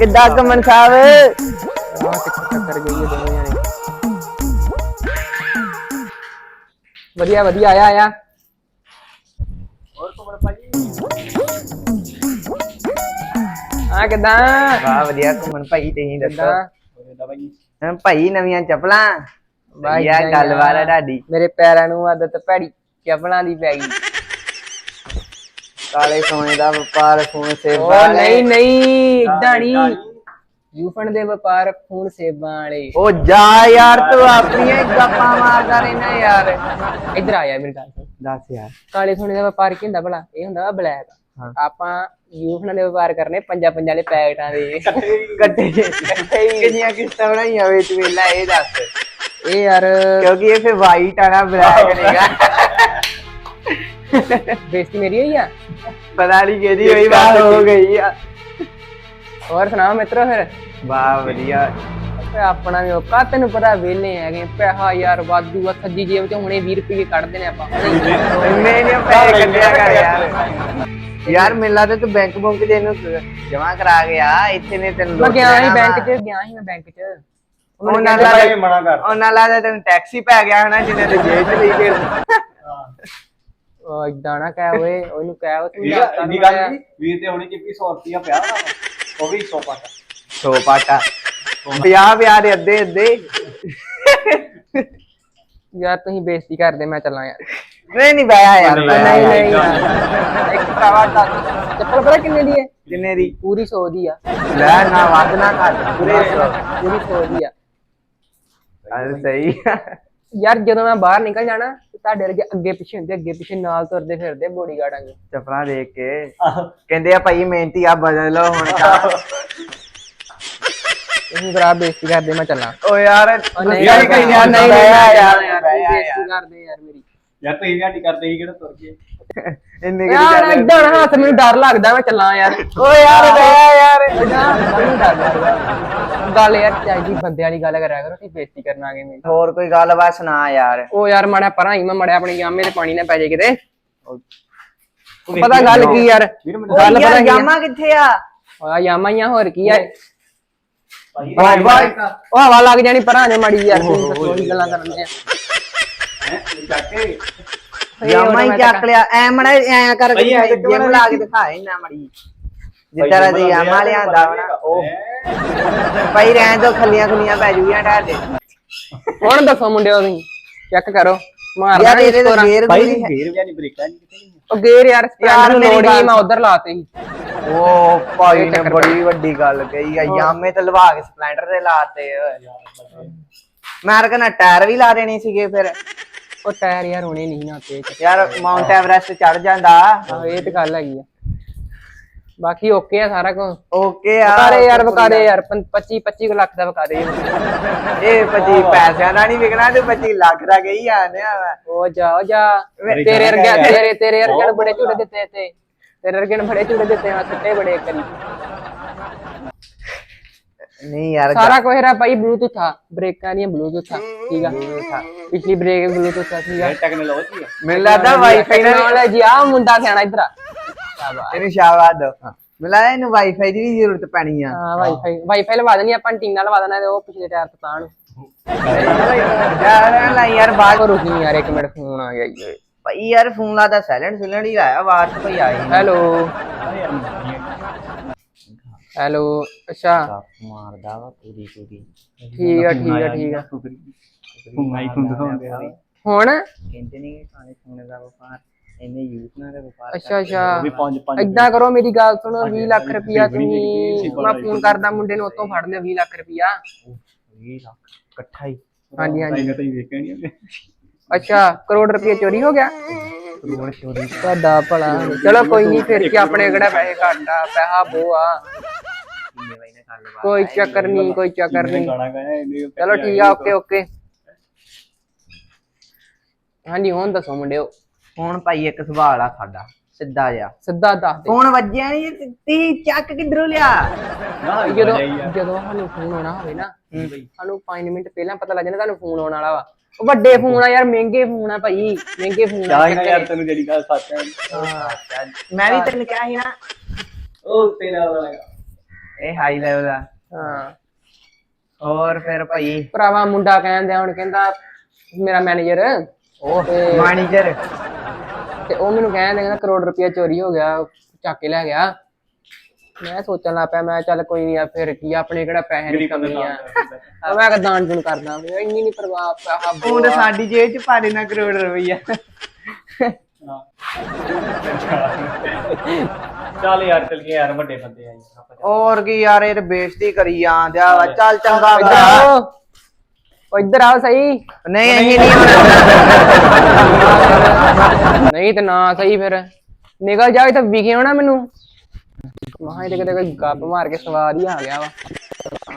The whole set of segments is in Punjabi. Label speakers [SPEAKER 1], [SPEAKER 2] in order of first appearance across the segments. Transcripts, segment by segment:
[SPEAKER 1] ਕਿੱਦਾਂ ਕਮਨ ਸਾਹਿਬ?
[SPEAKER 2] ਆ ਕਿੱਥੇ ਟੱਕਰ ਗਈ ਇਹ ਦੋਵੇਂ ਜਾਣੇ ਵਧੀਆ ਵਧੀਆ ਆਇਆ ਆਇਆ।
[SPEAKER 3] ਹੋਰ ਕੋਮਲ ਭਾਜੀ?
[SPEAKER 2] ਆ ਕਿਦਾਂ?
[SPEAKER 1] ਵਾਹ ਵਧੀਆ ਕਮਨ ਭਾਈ ਤੁਸੀਂ ਦੱਸੋ? ਹਾਂ, ਭਾਈ ਨਵੀਆਂ ਚੱਪਲਾਂ।
[SPEAKER 2] ਬਾਈ
[SPEAKER 1] ਯਾ ਗੱਲਬਾਤ ਹੈ
[SPEAKER 2] ਆ।
[SPEAKER 1] ਤੁਹਾਡੀ।
[SPEAKER 2] ਮੇਰੇ ਪੈਰਾਂ ਨੂੰ ਆਦਤ ਭੈੜੀ ਚੱਪਲਾਂ ਦੀ ਪੈ ਗਈ।
[SPEAKER 1] ਕਾਲੇ ਸੋਨੇ ਦਾ ਵਪਾਰ ਫੋਨ ਸੇ
[SPEAKER 2] ਉਹ ਨਹੀਂ ਨਹੀਂ ਇਦਾਂ ਨਹੀਂ। ਯੂਫਨ ਦੇ ਵਪਾਰ ਖੂਨ ਸੇਬਾਂ ਵਾਲੇ।
[SPEAKER 1] ਉਹ ਜਾ ਯਾਰ ਤੂੰ ਆਪਣੀਆਂ ਹੀ ਗੱਪਾਂ ਮਾਰਦਾ ਰਹਿਣਾ ਯਾਰ।
[SPEAKER 2] ਇੱਧਰ ਆ ਯਾਰ ਮੇਰੀ ਗੱਲ ਸੁਣ।
[SPEAKER 1] ਦੱਸ ਯਾਰ।
[SPEAKER 2] ਕਾਲੇ ਸੋਨੇ ਦਾ ਵਪਾਰ ਕੀ ਹੁੰਦਾ ਭਲਾ? ਇਹ ਹੁੰਦਾ ਬਲੈਕ।
[SPEAKER 1] ਹਾਂ।
[SPEAKER 2] ਆਪਾਂ ਯੂਫਨ ਦੇ ਵਪਾਰ ਕਰਨੇ ਪੰਜਾ ਪੰਜਾ ਵਾਲੇ ਪੈਕਟਾਂ ਦੇ।
[SPEAKER 1] ਕੱਟੇ ਕਿੰਨੀਆਂ ਕਿਸ਼ਤਾਂ ਬਣਾਈਆਂ ਵੇ ਤੂੰ ਵੇਲਾ ਇਹ ਦੱਸ।
[SPEAKER 2] ਇਹ ਯਾਰ
[SPEAKER 1] ਕਿਉਂਕਿ ਇਹ ਫੇ ਵਾਈਟ ਆ ਨਾ ਬਲੈਕ ਨਹੀਂਗਾ।
[SPEAKER 2] ਬੇਇੱਜ਼ਤੀ ਮੇਰੀ ਹੋਈ ਆ?
[SPEAKER 1] ਪਤਾ ਨਹੀਂ ਕਿਹਦੀ ਹੋਈ ਬਾਤ ਹੋ ਗਈ ਆ।
[SPEAKER 2] ਹੋਰ ਸੁਣਾ ਮਿੱਤਰੋ ਫਿਰ?
[SPEAKER 1] ਵਾਹ ਵਧੀਆ।
[SPEAKER 2] ਓਏ ਆਪਣਾ ਵੀ ਔਕਾ ਤੈਨੂੰ ਪਤਾ ਵਿਹਲੇ ਹੈਗੇ ਪੈਸਾ ਯਾਰ ਵਾਧੂ ਆ ਸੱਜੀ ਜੇਬ ਚੋਂ ਹੁਣੇ 20 ਰੁਪਏ ਕੱਢਦੇ ਨੇ ਆਪਾਂ।
[SPEAKER 1] ਇੰਨੇ ਨਹੀਂ ਪੈਸੇ ਕੱਢਿਆ ਕਰ ਯਾਰ। ਯਾਰ ਮਿਲਾ ਤੇ ਤੂੰ ਬੈਂਕ ਬੁੰਕ ਦੇ ਨੂੰ ਜਮਾ ਕਰਾ ਗਿਆ ਇੱਥੇ ਨੇ ਤੈਨੂੰ
[SPEAKER 2] ਮੈਂ ਗਿਆ ਸੀ ਬੈਂਕ। 'ਚ ਗਿਆ ਸੀ ਮੈਂ ਬੈਂਕ 'ਚ।
[SPEAKER 1] ਉਹਨਾਂ ਲੱਗਦਾ
[SPEAKER 3] ਮਨਾ ਕਰ
[SPEAKER 1] ਉਹਨਾਂ ਲੱਗਦਾ ਤੈਨੂੰ ਟੈਕਸੀ ਪੈ ਗਿਆ ਹਨਾ ਜਿਹਨੇ ਤੇ ਜੇਬ ਚ ਲਈ
[SPEAKER 2] ਉਹ ਇਦਾਂ ਨਾ ਕਹਿ ਓਏ ਉਹਨੂੰ ਕਹਿ ਉਹ ਤੂੰ
[SPEAKER 3] ਠੀਕ ਆ ਇੰਨੀ ਗੱਲ ਨਹੀਂ ਵੀਰ ਤੇ ਹੁਣੇ ਚਿੱਪੀ 100 ਰੁਪਿਆ ਪਿਆ ਵਾ। ਉਹ ਵੀ 100 ਪਾਟਾ।
[SPEAKER 1] ਸੋ ਪਾਟਾ। 50 ਪਿਆ ਦੇ ਅੱਧੇ ਅੱਧੇ।
[SPEAKER 2] ਯਾਰ ਤੁਸੀਂ ਬੇਇੱਜ਼ਤੀ ਕਰਦੇ ਮੈਂ ਚੱਲਾਂ ਯਾਰ।
[SPEAKER 1] ਨਹੀਂ ਨਹੀਂ ਬਾਇਆ ਯਾਰ।
[SPEAKER 3] ਨਹੀਂ,
[SPEAKER 2] ਨਹੀਂ ਇੱਕ ਭਰਾਵਾ ਦੱਸ ਚੱਪਲ ਪਤਾ ਕਿੰਨੇ ਦੀ ਹੈ?
[SPEAKER 1] ਕਿੰਨੇ ਦੀ?
[SPEAKER 2] ਪੂਰੀ 100 ਦੀ ਆ।
[SPEAKER 1] ਲੈ ਨਾ ਵੱਧ ਨਾ ਘੱਟ। ਪੂਰੇ ਸੌ।
[SPEAKER 2] ਪੂਰੀ 100 ਦੀ ਆ।
[SPEAKER 1] ਅਰੇ ਸਹੀ ਆ।
[SPEAKER 2] ਯਾਰ ਜਦੋਂ ਮੈਂ ਬਾਹਰ ਨਿਕਲ ਜਾਣਾ ਤੇ ਤੁਹਾਡੇ ਵਰਗੇ ਅੱਗੇ ਪਿੱਛੇ ਹੁੰਦੇ ਅੱਗੇ ਪਿੱਛੇ ਨਾਲ ਤੁਰਦੇ ਫਿਰਦੇ ਬੋਡੀਗਾਰਡਾਂ ਦੇ
[SPEAKER 1] ਚੱਪਲਾਂ ਦੇਖ ਕੇ। ਕਹਿੰਦੇ ਆ ਭਾਈ ਮਿਹਨਤੀ ਆ ਬਦਲ ਲਓ ਹੁਣ ਤਾਂ।
[SPEAKER 2] ਤੁਸੀਂ ਬਰਾ ਬੇਇੱਜ਼ਤੀ ਕਰਦੇ ਮੈਂ ਚੱਲਾਂ।
[SPEAKER 1] ਓ ਯਾਰ
[SPEAKER 2] ਉਹ ਨਹੀਂ
[SPEAKER 1] ਯਾਰ
[SPEAKER 2] ਨਹੀਂ
[SPEAKER 1] ਯਾਰ ਨਹੀਂ
[SPEAKER 2] ਯਾਰ
[SPEAKER 1] ਯਾਰ
[SPEAKER 2] ਯਾਰ ਬੇਇੱਜ਼ਤੀ ਕਰਦੇ ਯਾਰ ਮੇਰੀ।
[SPEAKER 3] ਯਾਰ ਤੁਸੀਂ ਵੀ ਸਾਡੀ ਕਰਦੇ ਸੀ ਕਿਹੜਾ ਤੁਰ ਕੇ
[SPEAKER 1] ਇੰਨੇ ਕਿ
[SPEAKER 2] ਯਾਰ ਇਦਾਂ ਨਾ ਹੱਥ ਮੈਨੂੰ ਡਰ ਲੱਗਦਾ ਮੈਂ ਚੱਲਾਂ ਯਾਰ।
[SPEAKER 1] ਓ ਯਾਰ ਯਾਰ।
[SPEAKER 2] ਮੈਨੂੰ ਡਰ ਲੱਗਦਾ। ਗੱਲ ਯਾਰ ਚਾਹੀਦੀ ਬੰਦੇ ਵਾਲੀ ਗੱਲ ਕਰਿਆ ਕਰੋ ਤੁਸੀਂ ਬੇਇੱਜ਼ਤੀ ਕਰਨ ਆ ਗਏ ਮੇਰੀ।
[SPEAKER 1] ਹੋਰ ਕੋਈ ਗੱਲ ਬਾਤ ਸੁਣਾ ਯਾਰ।
[SPEAKER 2] ਉਹ ਯਾਰ ਮੜਿਆ ਪਰਾਂ ਹੀ ਮੈਂ ਮੜਿਆ ਆਪਣੀ ਜਾਮੇ ਤੇ ਪਾਣੀ ਨਾ ਪੈ ਜਾਏ ਕਿਤੇ। ਪਤਾ ਗੱਲ ਕੀ ਯਾਰ? ਗੱਲ ਪਤਾ ਕੀ ਆ?
[SPEAKER 1] ਜਾਮਾ ਕਿੱਥੇ ਆ?
[SPEAKER 2] ਆ ਯਾਮਾਂ ਹੀ ਆ, ਹੋਰ ਕੀ ਆ?
[SPEAKER 3] ਭਾਈ
[SPEAKER 1] ਬਾਈ
[SPEAKER 2] ਉਹ ਹਵਾ ਲੱਗ ਜਾਣੀ ਪਰਾਂ ਨੇ ਮੜੀ ਯਾਰ ਤੁਸੀਂ ਦੱਸੋ ਕੀ ਗੱਲਾਂ ਕਰਨੀਆਂ।
[SPEAKER 3] ਹੈ? ਚੱਕ ਕੇ।
[SPEAKER 1] ਜਾਮਾ ਹੀ ਚੱਕ ਲਿਆ। ਐ ਮੜਾ ਐ ਕਰ
[SPEAKER 3] ਭਾਈ,
[SPEAKER 1] ਕੇ ਜਿਮ ਲਾ ਕੇ? ਦਿਖਾ ਇੰਨਾ ਮੜੀ। ਜਿੱਦਾਂ ਦੀ ਜਾਮਾ ਲਿਆਂਦਾ ਵਾ ਨਾ ਉਹ ਭਾਈ ਰਹਿਣ ਦੋ ਖੱਲੀਆਂ ਖੁੱਲੀਆਂ ਪੈ ਜੂਗੀਆਂ ਢਾਹ ਦੇ।
[SPEAKER 2] ਹੁਣ ਦੱਸੋ ਮੁੰਡਿਓ ਤੁਸੀਂ ਚੈੱਕ ਕਰੋ। ਮਾਰਨਾ
[SPEAKER 1] ਯਾਰ ਇਹਦੇ ਤੇ ਗੇਰ
[SPEAKER 3] ਭਾਈ
[SPEAKER 1] ਗੂਰੀ ਹੈ।
[SPEAKER 3] ਵੀਰ ਵੀ ਨਹੀਂ ਬ੍ਰੇਕਾਂ ਨਹੀਂ ਕਿਤੇ
[SPEAKER 2] ਉਹ ਗੇਰ ਯਾਰ ਸਪਲੈਂਡਰ ਨੂੰ ਲੋੜ ਹੀ ਮੈਂ ਉਧਰ ਲਾਤੇ ਸੀ।
[SPEAKER 1] ਉਹ ਭਾਈ ਨੇ ਬੜੀ ਵੱਡੀ ਗੱਲ ਕਹੀ ਆ ਯਾਮੇ ਤੇ ਲਵਾ ਕੇ ਸਪਲੈਂਡਰ ਤੇ ਲਾਤੇ ਮੈਂ ਕਹਿੰਦਾ ਟਾਇਰ ਵੀ ਲਾ ਦੇਣੇ ਸੀਗੇ ਫਿਰ।
[SPEAKER 2] ਉਹ ਟਾਇਰ ਯਾਰ ਹੁਣੇ ਨਹੀਂ ਨਾ ਤੇ
[SPEAKER 1] ਯਾਰ ਮਾਉਂਟ ਐਵਰੈਸਟ ਚੜ ਜਾਂਦਾ।
[SPEAKER 2] ਇਹ ਤੇ ਗੱਲ ਹੈਗੀ ਆ। ਬਾਕੀ ਓਕੇ ਆ ਸਾਰਾ ਕੁਝ
[SPEAKER 1] ਓਕੇ ਆ।
[SPEAKER 2] ਵਕਾਰੇ ਯਾਰ ਵਕਾਰੇ ਯਾਰ 25 25 ਲੱਖ ਦਾ ਵਕਾਰੇ
[SPEAKER 1] ਇਹ 25 ਪੈਸਿਆਂ ਦਾ ਨਹੀਂ ਵਿਕਣਾ ਤੇ 25 ਲੱਖ ਦਾ ਗਈ ਆਨਿਆ
[SPEAKER 2] ਉਹ ਜਾ ਉਹ ਜਾ। ਤੇਰੇ ਵਰਗੇ। ਤੇਰੇ ਤੇਰੇ ਵਰਗੇ ਬੜੇ ਝੂਟੇ ਦਿੱਤੇ ਤੇ ਤੇਰੇ ਵਰਗੇ ਬੜੇ ਝੂਟੇ ਦਿੱਤੇ ਆ ਸੁੱਟੇ ਬੜੇ ਕਰੀ
[SPEAKER 1] ਨਹੀਂ ਯਾਰ
[SPEAKER 2] ਸਾਰਾ ਕੁਝ ਰਾ ਭਾਈ ਬਲੂਟੁੱਥ ਆ। ਬ੍ਰੇਕਾਂ ਦੀਆਂ ਬਲੂਟੁੱਥ ਆ ਠੀਕ ਆ? ਪਿਛਲੀ ਬ੍ਰੇਕ ਬਲੂਟੁੱਥ ਆ ਠੀਕ ਆ?
[SPEAKER 3] ਇਹ ਟੈਕਨੋਲੋਜੀ ਆ।
[SPEAKER 1] ਮੈਨੂੰ ਲੱਗਦਾ ਵਾਈਫਾਈ ਨਾਲ
[SPEAKER 2] ਟੈਕਨੋਲੋਜੀ ਆ ਮੁੰਡਾ ਸਿਆਣਾ ਇਧਰ ਆ।
[SPEAKER 1] ਇਹਨੂੰ ਸ਼ਾਬਾਸ਼ ਦੋ ਲੱਗਦਾ ਇਹਨੂੰ ਵਾਈਫਾਈ ਦੀ ਵੀ ਜ਼ਰੂਰਤ ਪੈਣੀ ਆ।
[SPEAKER 2] ਹਾਂ ਵਾਈਫਾਈ ਵਾਈਫਾਈ ਲਵਾ ਦੇਣੀ ਆਪਾਂ ਟੀਨਾ ਲਵਾ ਦੇਣਾ ਤੇ ਉਹ ਪਿਛਲੇ ਟਾਇਰ ਤੋਂ ਤਾਂ ਨੂੰ।
[SPEAKER 1] ਯਾਰ ਲੈ ਯਾਰ
[SPEAKER 2] ਉਹ ਰੁਕ ਨਹੀਂ ਯਾਰ ਇੱਕ ਮਿੰਟ ਫੋਨ ਆ ਗਿਆ ਈ।
[SPEAKER 1] ਭਾਈ ਯਾਰ ਫੋਨ ਲਾਦਾ ਸਾਇਲੈਂਟ ਸੁਲੈਂਟ ਹੀ ਲਾਇਆ ਆਵਾਜ਼ ਤਾਂ ਭਾਈ ਆਈ
[SPEAKER 2] ਹੈਲੋ। ਹੈਲੋ ਅੱਛਾ।
[SPEAKER 1] ਮਾਰਦਾ ਵਾ ਪੂਰੀ ਪੂਰੀ।
[SPEAKER 2] ਠੀਕ ਆ ਠੀਕ ਆ ਠੀਕ ਆ।
[SPEAKER 3] ਫੋਨ ਆਈਫੋਨ ਦਿਖਾਉਂਦੇ ਆ।
[SPEAKER 2] ਹੁਣ?
[SPEAKER 1] ਕਹਿੰਦੇ ਨਹੀਂ ਖਾਣੇ ਸੋਨੇ ਦਾ ਵਪਾਰ। ਇਹਨੇ ਯੂਜ਼ ਨਾਲ ਦਾ ਵਪਾਰ
[SPEAKER 2] ਅੱਛਾ ਅੱਛਾ।
[SPEAKER 3] ਵੀ ਪੰਜ ਪੰਜ
[SPEAKER 2] ਏਦਾਂ ਕਰੋ ਮੇਰੀ ਗੱਲ ਸੁਣੋ 20 ਲੱਖ ਰੁਪਿਆ ਤੁਸੀਂ ਮੈਂ ਫੋਨ ਕਰਦਾ ਮੁੰਡੇ ਨੂੰ ਉਤੋਂ ਫੜ ਲਿਓ 20 ਲੱਖ ਰੁਪਿਆ
[SPEAKER 1] 20 ਲੱਖ ਇਕੱਠਾ ਹੀ।
[SPEAKER 2] ਹਾਂਜੀ ਹਾਂਜੀ।
[SPEAKER 3] ਭਾਈ ਤਾਂ ਹੀ ਵੇਖਿਆ ਨਹੀਂ
[SPEAKER 2] ਅੱਛਾ ਕਰੋੜ ਰੁਪਏ ਚੋਰੀ ਹੋ ਗਿਆ?
[SPEAKER 1] ਕਰੋੜ ਚੋਰੀ।
[SPEAKER 2] ਤੁਹਾਡਾ ਭਲਾ। ਚਲੋ ਕੋਈ ਨਹੀਂ ਫਿਰ ਕੀ ਆਪਣੇ ਕਿਹੜਾ ਪੈਸੇ ਘਾਟਾ ਪੈਸਾ ਬੋ ਆ।
[SPEAKER 1] ਕਿੰਨੇ ਵਜੇ ਨਾਲ ਗੱਲ ਬਾਤ
[SPEAKER 2] ਕੋਈ ਚੱਕਰ ਨਹੀਂ ਕੋਈ ਚੱਕਰ ਨਹੀਂ ਚਲੋ ਠੀਕ ਆ ਓਕੇ ਓਕੇ। ਹਾਂਜੀ ਹੁਣ ਦੱਸੋ ਮੁੰਡਿਓ।
[SPEAKER 1] ਹੁਣ ਭਾਈ ਇੱਕ ਸਵਾਲ ਆ ਸਾਡਾ ਸਿੱਧਾ ਜਿਹਾ।
[SPEAKER 2] ਸਿੱਧਾ ਦੱਸ ਦੇ।
[SPEAKER 1] ਫੋਨ ਵੱਜਿਆ ਨਹੀਂ ਤੀ ਚੱਕ ਕਿੱਧਰੋਂ ਲਿਆ?
[SPEAKER 3] ਨਾ
[SPEAKER 2] ਜਦੋਂ
[SPEAKER 3] ਜਦੋਂ
[SPEAKER 2] ਸਾਨੂੰ ਫੋਨ ਆਉਣਾ ਹੋਵੇ ਨਾ ਸਾਨੂੰ 5 ਮਿੰਟ ਪਹਿਲਾਂ ਪਤਾ ਲੱਗ ਜਾਂਦਾ ਤੁਹਾਨੂੰ ਫੋਨ ਆਉਣ ਵਾਲਾ ਵਾ। ਉਹ ਵੱਡੇ ਫੋਨ ਆ ਯਾਰ ਮਹਿੰਗੇ ਫੋਨ ਆ ਭਾਈ ਮਹਿੰਗੇ ਫੋਨ ਆ
[SPEAKER 3] ਯਾਰ ਤੈਨੂੰ ਜਿਹੜੀ ਗੱਲ ਸੱਚ ਹੈ
[SPEAKER 1] ਮੈਂ ਵੀ ਤੈਨੂੰ ਕਿਹਾ ਸੀ ਨਾ।
[SPEAKER 3] ਉਹ ਤੇਰਾ ਵਾਲਾ।
[SPEAKER 1] ਇਹ ਹਾਈ ਲੈਵਲ ਦਾ
[SPEAKER 2] ਹਾਂ।
[SPEAKER 1] ਹੋਰ ਫਿਰ ਭਾਈ?
[SPEAKER 2] ਭਰਾਵਾ ਮੁੰਡਾ ਕਹਿੰਦਾ ਹੁਣ ਕਹਿੰਦਾ ਮੇਰਾ ਮੈਨੇਜਰ
[SPEAKER 1] ਉਹ ਮੈਨੇਜਰ
[SPEAKER 2] ਤੇ ਉਹ ਮੈਨੂੰ ਕਹਿੰਦਾ ਕਹਿੰਦਾ ਕਰੋੜ ਰੁਪਇਆ ਚੋਰੀ ਹੋ ਗਿਆ ਚੱਕ ਕੇ ਲੈ ਗਿਆ। ਮੈਂ ਸੋਚਣ ਲੱਗ ਪਿਆ ਮੈਂ ਚੱਲ ਕੋਈ ਨਹੀਂ ਆ ਫਿਰ ਕੀ ਆ, ਆਪਣੇ ਕਿਹੜਾ ਪੈਸੇ ਦੀ ਕਮੀ ਆ। ਆ ਮੈਂ ਕਿ ਦਾਨ ਦੁਨ ਕਰਦਾ ਇੰਨੀ ਨਹੀਂ ਪਰਵਾਹ ਪੈਸਾ
[SPEAKER 1] ਉਹ ਤਾਂ ਸਾਡੀ ਜੇਬ ਚ ਪਾ ਦੇਣਾ ਕਰੋੜ ਰੁਪਈਆ
[SPEAKER 3] ਚੱਲ ਯਾਰ ਚੱਲ ਗਏ ਯਾਰ ਵੱਡੇ ਬੰਦੇ ਆ ਯਾਰ ਆਪਾਂ
[SPEAKER 1] ਹੋਰ ਕੀ ਯਾਰ ਇਹ ਤਾਂ ਬੇਇੱਜ਼ਤੀ ਕਰੀ ਜਾਂਦਿਆ ਵਾ। ਚੱਲ ਚੰਗਾ
[SPEAKER 2] ਇੱਧਰ
[SPEAKER 1] ਭਰਾ
[SPEAKER 2] ਆਓ। ਉਹ ਇੱਧਰ ਆਓ ਸਹੀ।
[SPEAKER 1] ਨਹੀਂ ਅਸੀਂ ਨਹੀਂ
[SPEAKER 2] ਨਹੀਂ ਤੇ ਨਾ ਸਹੀ ਫਿਰ। ਨਿਕਲ ਜਾ ਤਾਂ ਵਿਖੇ ਹੋਣਾ ਮੈਨੂੰ। ਮਹਾਂ ਇਹਦੇ ਕਿਤੇ ਕੋਈ ਗੱਪ ਮਾਰ ਕੇ ਸਵਾਦ ਹੀ ਆ ਗਿਆ ਵਾ।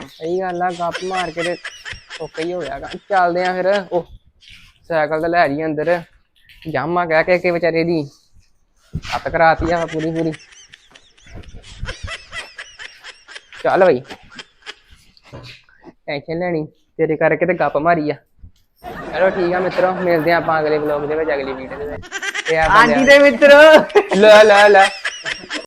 [SPEAKER 2] ਸਹੀ ਗੱਲ ਆ, ਗੱਪ ਮਾਰ ਕੇ ਤੇ ਓਕੇ ਹੀ ਹੋ ਗਿਆ ਗਾ। ਚੱਲਦੇ ਆ ਫਿਰ। ਉਹ ਸਾਈਕਲ ਤੇ ਲੈ ਜੀ ਅੰਦਰ। ਜਾਮਾ ਕਹਿ ਕੇ ਕਿ ਵਿਚਾਰੇ ਦੀ। ਹੱਥ ਕਰਾਤੀ ਆ ਪੂਰੀ ਪੂਰੀ। ਚੱਲ ਬਈ। ਟੈਨਸ਼ਨ ਲੈਣੀ। ਤੇਰੇ ਕਰਕੇ ਤੇ ਗੱਪ ਮਾਰੀ ਆ। ਚਲੋ ਠੀਕ ਆ ਮਿੱਤਰੋ ਮਿਲਦੇ ਆ ਆਪਾਂ ਅਗਲੇ ਵਲੌਗ ਦੇ ਵਿੱਚ ਅਗਲੀ ਵੀਡੀਓ ਦੇ ਵਿੱਚ। ਤੇ ਆ
[SPEAKER 1] ਦੇ ਮਿੱਤਰੋ।
[SPEAKER 2] ਲੈ ਲੈ ਲੈ।